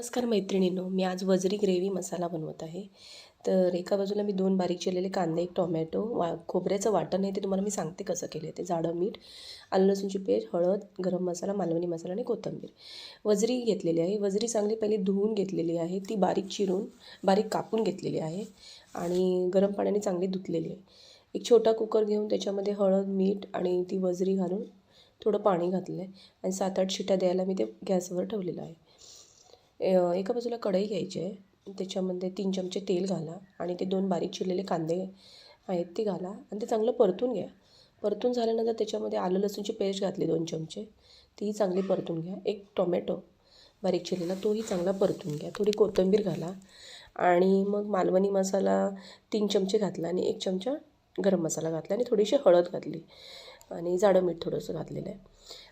नमस्कार मैत्रिणींनो मी आज वजरी ग्रेव्ही मसाला बनवत आहे. तर एका बाजूला मी दोन बारीक चिरलेले कांदे एक टोमॅटो वा खोबऱ्याचं वाटण आहे ते तुम्हाला मी सांगते कसं केलं आहे ते. जाडं मीठ आलं लसूणची पेस्ट हळद गरम मसाला मालवणी मसाला आणि कोथिंबीर. वजरी घेतलेली आहे. वजरी चांगली पहिली धुवून घेतलेली आहे. ती बारीक चिरून बारीक कापून घेतलेली आहे आणि गरम पाण्याने चांगली धुतलेली आहे. एक छोटा कुकर घेऊन त्याच्यामध्ये हळद मीठ आणि ती वजरी घालून थोडं पाणी घातलं आहे आणि सात आठ शिट्या द्यायला मी ते गॅसवर ठेवलेलं आहे. एका बाजूला कढई घ्यायची आहे. त्याच्यामध्ये तीन चमचे तेल घाला आणि ते दोन बारीक चिरलेले कांदे आहेत ते घाला आणि ते चांगलं परतून घ्या. परतून झाल्यानंतर त्याच्यामध्ये आलं लसूणची पेस्ट घातली दोन चमचे. तीही चांगली परतून घ्या. एक टोमॅटो बारीक चिरलेला तोही चांगला परतून घ्या. थोडी कोथिंबीर घाला आणि मग मालवणी मसाला तीन चमचे घातला आणि एक चमचा गरम मसाला घातला आणि थोडीशी हळद घातली आणि जाडं मीठ थोडंसं घातलेलं आहे.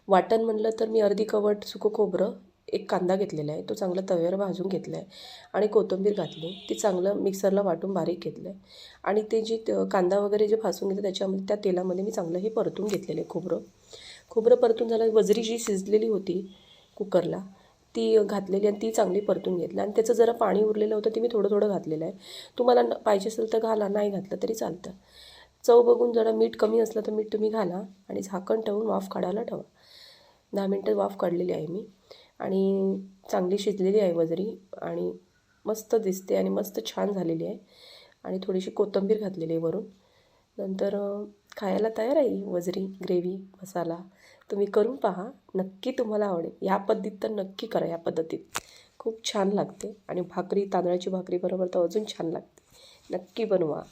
वाटण म्हणलं तर मी अर्धी कवट सुकं खोबरं एक कांदा घेतलेला आहे तो चांगला तव्यावर भाजून घेतला आहे आणि कोथिंबीर घातली ती चांगलं मिक्सरला वाटून बारीक घेतलं आहे आणि ते जी त- कांदा वगैरे जे भाजून घेतलं त्याच्यामध्ये त्या तेलामध्ये मी चांगलं हे परतून घेतलेलं आहे खोबरं. खोबरं परतून झालं वजरी जी शिजलेली होती कुकरला ती घातलेली आणि ती चांगली परतून घेतली. आणि त्याचं जरा पाणी उरलेलं होतं ते मी थोडं थोडं घातलेलं आहे. तुम्हाला न- पाहिजे असेल तर घाला नाही घातलं तरी चालतं. चव बघून जरा मीठ कमी असलं तर मीठ तुम्ही घाला आणि झाकण ठेवून वाफ काढायला ठेवा. दहा मिनटं वाफ काढलेली आहे मी. आणि चांगली शिजलेली आहे वजरी आणि मस्त दिसते आणि मस्त छान झालेली आहे. आणि थोडीशी कोथिंबीर घातलेली आहे वरून. नंतर खायला तयार आहे वजरी ग्रेव्ही मसाला. तुम्ही करून पहा. नक्की तुम्हाला आवडेल. या पद्धतीत तर नक्की करा या पद्धतीत. खूप छान लागते आणि भाकरी तांदळाची भाकरी बरोबर तर अजून छान लागते. नक्की बनवा.